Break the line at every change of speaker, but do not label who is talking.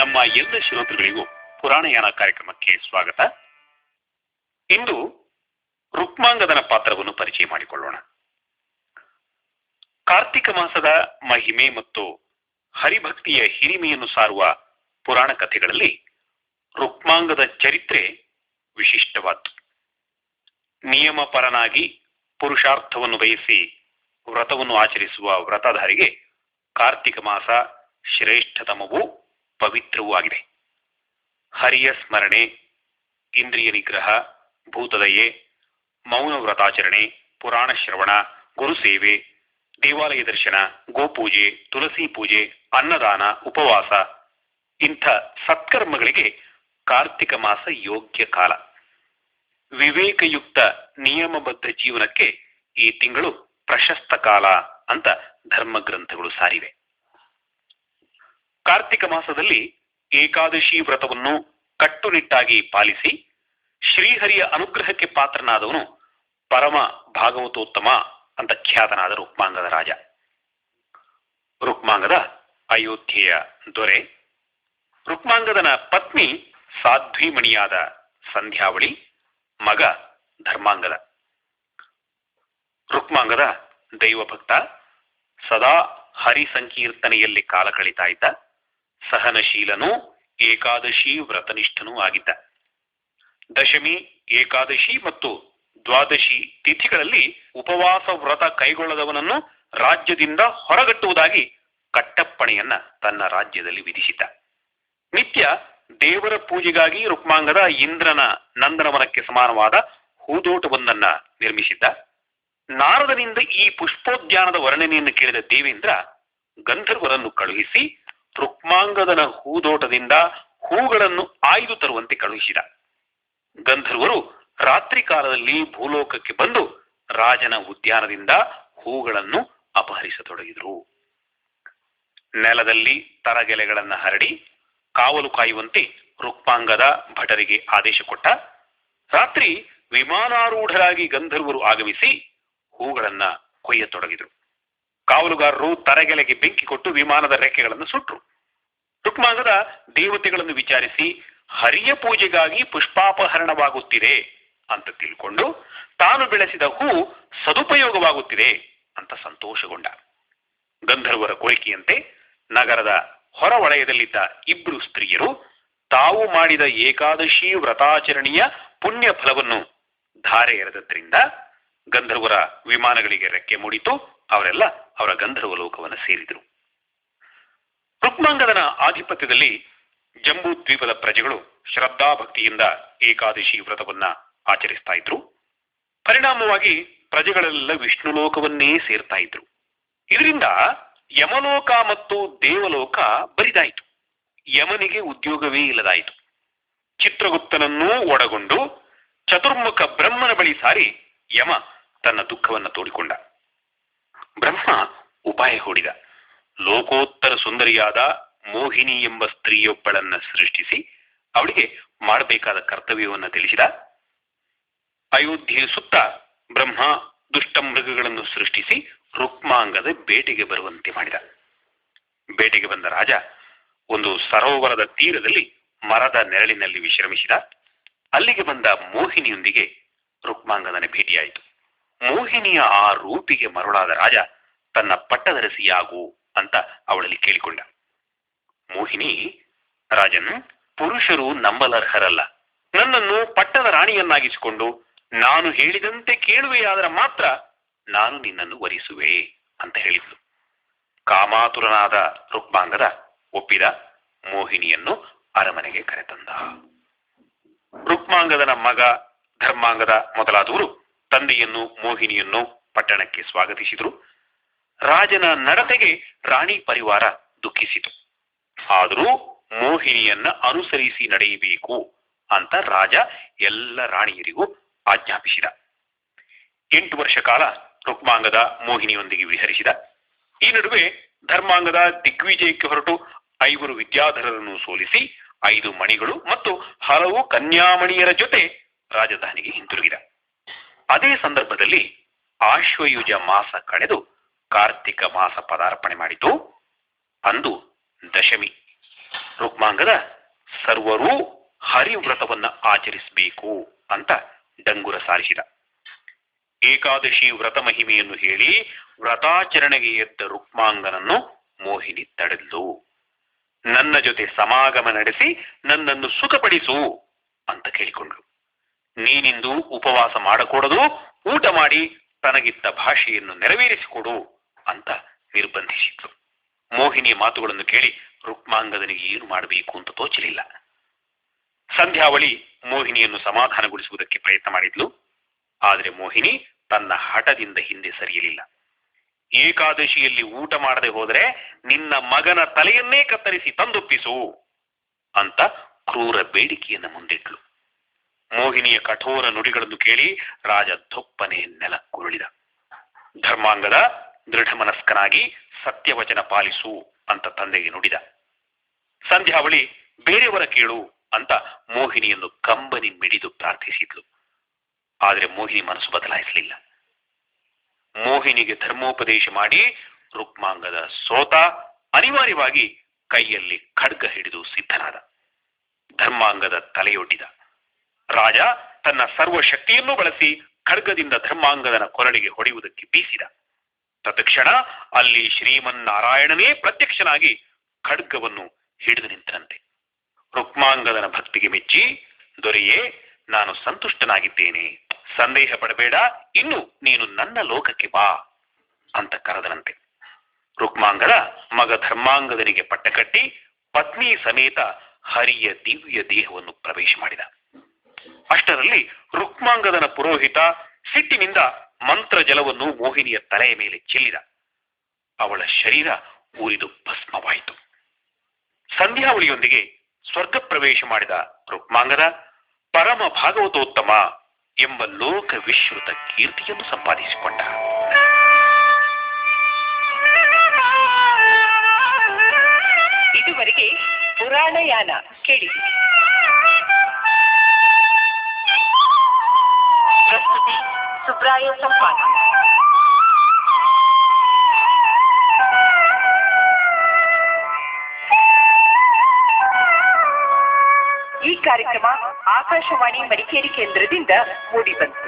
ನಮ್ಮ ಎಲ್ಲ ಶ್ರೋತೃಗಳಿಗೂ ಪುರಾಣಯಾನ ಕಾರ್ಯಕ್ರಮಕ್ಕೆ ಸ್ವಾಗತ. ಇಂದು ರುಕ್ಮಾಂಗದನ ಪಾತ್ರವನ್ನು ಪರಿಚಯ ಮಾಡಿಕೊಳ್ಳೋಣ. ಕಾರ್ತಿಕ ಮಾಸದ ಮಹಿಮೆ ಮತ್ತು ಹರಿಭಕ್ತಿಯ ಹಿರಿಮೆಯನ್ನು ಸಾರುವ ಪುರಾಣ ಕಥೆಗಳಲ್ಲಿ ರುಕ್ಮಾಂಗದ ಚರಿತ್ರೆ ವಿಶಿಷ್ಟವಾದ್ದು. ನಿಯಮಪರನಾಗಿ ಪುರುಷಾರ್ಥವನ್ನು ಬಯಸಿ ವ್ರತವನ್ನು ಆಚರಿಸುವ ವ್ರತಧಾರಿಗೆ ಕಾರ್ತಿಕ ಮಾಸ ಶ್ರೇಷ್ಠತಮವೂ ಪವಿತ್ರವೂ ಆಗಿದೆ ಹರಿಯ ಸ್ಮರಣೆ, ಇಂದ್ರಿಯ ನಿಗ್ರಹ, ಭೂತದಯೆ, ಮೌನ ವ್ರತಾಚರಣೆ, ಪುರಾಣ ಶ್ರವಣ ಗುರುಸೇವೆ ದೇವಾಲಯ ದರ್ಶನ, ಗೋಪೂಜೆ, ತುಳಸಿ ಪೂಜೆ, ಅನ್ನದಾನ, ಉಪವಾಸ, ಇಂಥ ಸತ್ಕರ್ಮಗಳಿಗೆ ಕಾರ್ತಿಕ ಮಾಸ ಯೋಗ್ಯ ಕಾಲ. ವಿವೇಕಯುಕ್ತ ನಿಯಮಬದ್ಧ ಜೀವನಕ್ಕೆ ಈ ತಿಂಗಳು ಪ್ರಶಸ್ತ ಕಾಲ ಅಂತ ಧರ್ಮಗ್ರಂಥಗಳು ಸಾರಿವೆ. ಕಾರ್ತಿಕ ಮಾಸದಲ್ಲಿ ಏಕಾದಶಿ ವ್ರತವನ್ನು ಕಟ್ಟುನಿಟ್ಟಾಗಿ ಪಾಲಿಸಿ ಶ್ರೀಹರಿಯ ಅನುಗ್ರಹಕ್ಕೆ ಪಾತ್ರನಾದವನು ಪರಮ ಭಾಗವತೋತ್ತಮ ಅಂತ ಖ್ಯಾತನಾದ ರುಕ್ಮಾಂಗದ ರಾಜ. ರುಕ್ಮಾಂಗದ ಅಯೋಧ್ಯೆಯ ದೊರೆ. ರುಕ್ಮಾಂಗದನ ಪತ್ನಿ ಸಾಧ್ವಿಮಣಿಯಾದ ಸಂಧ್ಯಾವಳಿ, ಮಗ ಧರ್ಮಾಂಗದ. ರುಕ್ಮಾಂಗದ ದೈವಭಕ್ತ ಸದಾ ಹರಿ ಸಂಕೀರ್ತನೆಯಲ್ಲಿ ಕಾಲ ಕಳೀತಾ ಇದ್ದ ಸಹನಶೀಲನೂ ಏಕಾದಶಿ ವ್ರತನಿಷ್ಠನೂ ಆಗಿದ್ದ. ದಶಮಿ, ಏಕಾದಶಿ ಮತ್ತು ದ್ವಾದಶಿ ತಿಥಿಗಳಲ್ಲಿ ಉಪವಾಸ ವ್ರತ ಕೈಗೊಳ್ಳದವನನ್ನು ರಾಜ್ಯದಿಂದ ಹೊರಗಟ್ಟುವುದಾಗಿ ಕಟ್ಟಪ್ಪಣೆಯನ್ನ ತನ್ನ ರಾಜ್ಯದಲ್ಲಿ ವಿಧಿಸಿದ್ದ. ನಿತ್ಯ ದೇವರ ಪೂಜೆಗಾಗಿ ರುಕ್ಮಾಂಗದ ಇಂದ್ರನ ನಂದನವನಕ್ಕೆ ಸಮಾನವಾದ ಹೂದೋಟವೊಂದನ್ನ ನಿರ್ಮಿಸಿದ್ದ. ನಾರದನಿಂದ ಈ ಪುಷ್ಪೋದ್ಯಾನದ ವರ್ಣನೆಯನ್ನು ಕೇಳಿದ ದೇವೇಂದ್ರ ಗಂಧರ್ವರನ್ನು ಕಳುಹಿಸಿ ರುಕ್ಮಾಂಗದನ ಹೂದೋಟದಿಂದ ಹೂಗಳನ್ನು ಆಯ್ದು ತರುವಂತೆ ಕಳುಹಿಸಿದ. ಗಂಧರ್ವರು ರಾತ್ರಿ ಕಾಲದಲ್ಲಿ ಭೂಲೋಕಕ್ಕೆ ಬಂದು ರಾಜನ ಉದ್ಯಾನದಿಂದ ಹೂಗಳನ್ನು ಅಪಹರಿಸತೊಡಗಿದರು. ನೆಲದಲ್ಲಿ ತರಗೆಲೆಗಳನ್ನು ಹರಡಿ ಕಾವಲು ಕಾಯುವಂತೆ ರುಕ್ಮಾಂಗದ ಭಟರಿಗೆ ಆದೇಶ ಕೊಟ್ಟ. ರಾತ್ರಿ ವಿಮಾನಾರೂಢರಾಗಿ ಗಂಧರ್ವರು ಆಗಮಿಸಿ ಹೂಗಳನ್ನ ಕೊಯ್ಯತೊಡಗಿದರು. ಕಾವಲುಗಾರರು ತರಗೆಲೆಗೆ ಬೆಂಕಿ ಕೊಟ್ಟು ವಿಮಾನದ ರೆಕ್ಕೆಗಳನ್ನು ಸುಟ್ರು. ರುಕ್ಮಾಂಗದ ದೇವತೆಗಳನ್ನು ವಿಚಾರಿಸಿ, ಹರಿಯ ಪೂಜೆಗಾಗಿ ಪುಷ್ಪಾಪಹರಣವಾಗುತ್ತಿದೆ ಅಂತ ತಿಳ್ಕೊಂಡು, ತಾನು ಬೆಳೆಸಿದ ಹೂ ಸದುಪಯೋಗವಾಗುತ್ತಿದೆ ಅಂತ ಸಂತೋಷಗೊಂಡ. ಗಂಧರ್ವರ ಕೋರಿಕೆಯಂತೆ ನಗರದ ಹೊರವಲಯದಲ್ಲಿದ್ದ ಇಬ್ಬರು ಸ್ತ್ರೀಯರು ತಾವು ಮಾಡಿದ ಏಕಾದಶಿ ವ್ರತಾಚರಣೆಯ ಪುಣ್ಯ ಫಲವನ್ನು ಧಾರೆ ಎರೆದದ್ರಿಂದ ಗಂಧರ್ವರ ವಿಮಾನಗಳಿಗೆ ರೆಕ್ಕೆ ಮೂಡಿತು, ಅವರೆಲ್ಲ ಅವರ ಗಂಧರ್ವ ಲೋಕವನ್ನು ಸೇರಿದರು. ರುಕ್ಮಾಂಗದನ ಆಧಿಪತ್ಯದಲ್ಲಿ ಜಂಬೂ ದ್ವೀಪದ ಪ್ರಜೆಗಳು ಶ್ರದ್ಧಾಭಕ್ತಿಯಿಂದ ಏಕಾದಶಿ ವ್ರತವನ್ನ ಆಚರಿಸ್ತಾ ಇದ್ರು. ಪರಿಣಾಮವಾಗಿ ಪ್ರಜೆಗಳೆಲ್ಲ ವಿಷ್ಣು ಲೋಕವನ್ನೇ ಸೇರ್ತಾ ಇದ್ರು. ಇದರಿಂದ ಯಮಲೋಕ ಮತ್ತು ದೇವಲೋಕ ಬರಿದಾಯಿತು. ಯಮನಿಗೆ ಉದ್ಯೋಗವೇ ಇಲ್ಲದಾಯಿತು. ಚಿತ್ರಗುಪ್ತನನ್ನೂ ಒಡಗೊಂಡು ಚತುರ್ಮುಖ ಬ್ರಹ್ಮನ ಬಳಿ ಸಾರಿ ಯಮ ತನ್ನ ದುಃಖವನ್ನು ತೋಡಿಕೊಂಡ. ಬ್ರಹ್ಮ ಉಪಾಯ ಹೂಡಿದ. ಲೋಕೋತ್ತರ ಸುಂದರಿಯಾದ ಮೋಹಿನಿ ಎಂಬ ಸ್ತ್ರೀಯೊಬ್ಬಳನ್ನ ಸೃಷ್ಟಿಸಿ ಅವಳಿಗೆ ಮಾಡಬೇಕಾದ ಕರ್ತವ್ಯವನ್ನು ತಿಳಿಸಿದ. ಅಯೋಧ್ಯೆಯ ಸುತ್ತ ಬ್ರಹ್ಮ ದುಷ್ಟ ಮೃಗಗಳನ್ನು ಸೃಷ್ಟಿಸಿ ರುಕ್ಮಾಂಗದ ಬೇಟೆಗೆ ಬರುವಂತೆ ಮಾಡಿದ. ಬೇಟೆಗೆ ಬಂದ ರಾಜ ಒಂದು ಸರೋವರದ ತೀರದಲ್ಲಿ ಮರದ ನೆರಳಿನಲ್ಲಿ ವಿಶ್ರಮಿಸಿದ. ಅಲ್ಲಿಗೆ ಬಂದ ಮೋಹಿನಿಯೊಂದಿಗೆ ರುಕ್ಮಾಂಗದನ ಭೇಟಿಯಾಯಿತು. ಮೋಹಿನಿಯ ಆ ರೂಪಿಗೆ ಮರುಳಾದ ರಾಜ ತನ್ನ ಪಟ್ಟದರಸಿಯಾಗು ಅಂತ ಅವಳಲ್ಲಿ ಕೇಳಿಕೊಂಡ. ಮೋಹಿನಿ, ರಾಜನ್, ಪುರುಷರು ನಂಬಲರ್ಹರಲ್ಲ. ನನ್ನನ್ನು ಪಟ್ಟದ ರಾಣಿಯನ್ನಾಗಿಸಿಕೊಂಡು ನಾನು ಹೇಳಿದಂತೆ ಕೇಳುವೆಯಾದರೆ ಮಾತ್ರ ನಾನು ನಿನ್ನನ್ನು ವರಿಸುವೆ ಅಂತ ಹೇಳಿದ್ಲು. ಕಾಮಾತುರನಾದ ರುಕ್ಮಾಂಗದ ಒಪ್ಪಿದ ಮೋಹಿನಿಯನ್ನು ಅರಮನೆಗೆ ಕರೆತಂದ. ರುಕ್ಮಾಂಗದನ ಮಗ ಧರ್ಮಾಂಗದ ಮೊದಲಾದವರು ತಂದೆಯನ್ನು, ಮೋಹಿನಿಯನ್ನು ಪಟ್ಟಣಕ್ಕೆ ಸ್ವಾಗತಿಸಿದರು. ರಾಜನ ನಡತೆಗೆ ರಾಣಿ ಪರಿವಾರ ದುಃಖಿಸಿತು. ಆದರೂ ಮೋಹಿನಿಯನ್ನ ಅನುಸರಿಸಿ ನಡೆಯಬೇಕು ಅಂತ ರಾಜ ಎಲ್ಲ ರಾಣಿಯರಿಗೂ ಆಜ್ಞಾಪಿಸಿದ. ಎಂಟು ವರ್ಷ ಕಾಲ ರುಕ್ಮಾಂಗದ ಮೋಹಿನಿಯೊಂದಿಗೆ ವಿಹರಿಸಿದ. ಈ ನಡುವೆ ಧರ್ಮಾಂಗದ ದಿಗ್ವಿಜಯಕ್ಕೆ ಹೊರಟು ಐವರು ವಿದ್ಯಾಧರರನ್ನು ಸೋಲಿಸಿ, ಐದು ಮಣಿಗಳು ಮತ್ತು ಹಲವು ಕನ್ಯಾಮಣಿಯರ ಜೊತೆ ರಾಜಧಾನಿಗೆ ಹಿಂತಿರುಗಿದ. ಅದೇ ಸಂದರ್ಭದಲ್ಲಿ ಆಶ್ವಯುಜ ಮಾಸ ಕಳೆದು ಕಾರ್ತಿಕ ಮಾಸ ಪದಾರ್ಪಣೆ ಮಾಡಿತು. ಅಂದು ದಶಮಿ. ರುಕ್ಮಾಂಗದ ಸರ್ವರೂ ಹರಿವ್ರತವನ್ನ ಆಚರಿಸಬೇಕು ಅಂತ ಡಂಗುರ ಸಾರಿಸಿದ. ಏಕಾದಶಿ ವ್ರತ ಮಹಿಮೆಯನ್ನು ಹೇಳಿ ವ್ರತಾಚರಣೆಗೆ ಎದ್ದ ರುಕ್ಮಾಂಗನನ್ನು ಮೋಹಿನಿ ತಡೆದು, ನನ್ನ ಜೊತೆ ಸಮಾಗಮ ನಡೆಸಿ ನನ್ನನ್ನು ಸುಖಪಡಿಸು ಅಂತ ಕೇಳಿಕೊಂಡ್ಳು ನೀನಿಂದು ಉಪವಾಸ ಮಾಡಕೂಡದು, ಊಟ ಮಾಡಿ ತನಗಿದ್ದ ಭಾಷೆಯನ್ನು ನೆರವೇರಿಸಿಕೊಡು ಅಂತ ನಿರ್ಬಂಧಿಸಿದ್ಲು. ಮೋಹಿನಿಯ ಮಾತುಗಳನ್ನು ಕೇಳಿ ರುಕ್ಮಾಂಗದನಿಗೆ ಏನು ಮಾಡಬೇಕು ಅಂತ ತೋಚಲಿಲ್ಲ. ಸಂಧ್ಯಾವಳಿ ಮೋಹಿನಿಯನ್ನು ಸಮಾಧಾನಗೊಳಿಸುವುದಕ್ಕೆ ಪ್ರಯತ್ನ ಮಾಡಿದ್ಲು. ಆದರೆ ಮೋಹಿನಿ ತನ್ನ ಹಠದಿಂದ ಹಿಂದೆ ಸರಿಯಲಿಲ್ಲ. ಏಕಾದಶಿಯಲ್ಲಿ ಊಟ ಮಾಡದೆ ಹೋದರೆ ನಿನ್ನ ಮಗನ ತಲೆಯನ್ನೇ ಕತ್ತರಿಸಿ ತಂದೊಪ್ಪಿಸು ಅಂತ ಕ್ರೂರ ಬೇಡಿಕೆಯನ್ನು ಮುಂದಿಟ್ಲು. ಮೋಹಿನಿಯ ಕಠೋರ ನುಡಿಗಳನ್ನು ಕೇಳಿ ರಾಜ ಧೊಪ್ಪನೆ ನೆಲಕ್ಕುರುಳಿದ. ಧರ್ಮಾಂಗದ ದೃಢ ಮನಸ್ಕನಾಗಿ ಸತ್ಯವಚನ ಪಾಲಿಸು ಅಂತ ತಂದೆಗೆ ನುಡಿದ. ಸಂಧ್ಯಾವಳಿ ಬೇರೆಯವರ ಕೇಳು ಅಂತ ಮೋಹಿನಿಯನ್ನು ಕಂಬನಿ ಮಿಡಿದು ಪ್ರಾರ್ಥಿಸಿದ್ಲು. ಆದರೆ ಮೋಹಿನಿ ಮನಸ್ಸು ಬದಲಾಯಿಸಲಿಲ್ಲ. ಮೋಹಿನಿಗೆ ಧರ್ಮೋಪದೇಶ ಮಾಡಿ ರುಕ್ಮಾಂಗದ ಸೋತ ಅನಿವಾರ್ಯವಾಗಿ ಕೈಯಲ್ಲಿ ಖಡ್ಗ ಹಿಡಿದು ಸಿದ್ಧನಾದ. ಧರ್ಮಾಂಗದ ತಲೆಯೊಡ್ಡಿದ. ರಾಜ ತನ್ನ ಸರ್ವಶಕ್ತಿಯನ್ನು ಬಳಸಿ ಖಡ್ಗದಿಂದ ಧರ್ಮಾಂಗದನ ಕೊರಳಿಗೆ ಹೊಡೆಯುವುದಕ್ಕೆ ಬೀಸಿದ. ತತ್ಕ್ಷಣ ಅಲ್ಲಿ ಶ್ರೀಮನ್ನಾರಾಯಣನೇ ಪ್ರತ್ಯಕ್ಷನಾಗಿ ಖಡ್ಗವನ್ನು ಹಿಡಿದು ನಿಂತನಂತೆ. ರುಕ್ಮಾಂಗದನ ಭಕ್ತಿಗೆ ಮೆಚ್ಚಿ, ದೊರೆಯೇ, ನಾನು ಸಂತುಷ್ಟನಾಗಿದ್ದೇನೆ. ಸಂದೇಹ ಪಡಬೇಡ, ಇನ್ನು ನೀನು ನನ್ನ ಲೋಕಕ್ಕೆ ಬಾ ಅಂತ ಕರೆದನಂತೆ. ರುಕ್ಮಾಂಗದ ಮಗ ಧರ್ಮಾಂಗದನಿಗೆ ಪಟ್ಟಕಟ್ಟಿ ಪತ್ನಿ ಸಮೇತ ಹರಿಯ ದಿವ್ಯ ದೇಹವನ್ನು ಪ್ರವೇಶ ಮಾಡಿದ. ಅಷ್ಟರಲ್ಲಿ ರುಕ್ಮಾಂಗದನ ಪುರೋಹಿತ ಸಿಟ್ಟಿನಿಂದ ಮಂತ್ರ ಜಲವನ್ನು ಮೋಹಿನಿಯ ತಲೆಯ ಮೇಲೆ ಚೆಲ್ಲಿದ. ಅವಳ ಶರೀರ ಊರಿದು ಭಸ್ಮವಾಯಿತು. ಸಂಧ್ಯಾವಳಿಯೊಂದಿಗೆ ಸ್ವರ್ಗ ಪ್ರವೇಶ ಮಾಡಿದ ರುಕ್ಮಾಂಗದ ಪರಮ ಭಾಗವತೋತ್ತಮ ಎಂಬ ಲೋಕ ವಿಶ್ವದ ಕೀರ್ತಿಯನ್ನು ಸಂಪಾದಿಸಿಕೊಂಡ.
ಇದುವರೆಗೆ ಪುರಾಣಯಾನ ಕೇಳಿದೆ ಪ್ರಸ್ತುತಿ ಸುಬ್ರಾಯ ಸಂಪಾದ ಈ ಕಾರ್ಯಕ್ರಮ ಆಕಾಶವಾಣಿ ಮಡಿಕೇರಿ ಕೇಂದ್ರದಿಂದ ಮೂಡಿಬಂತು.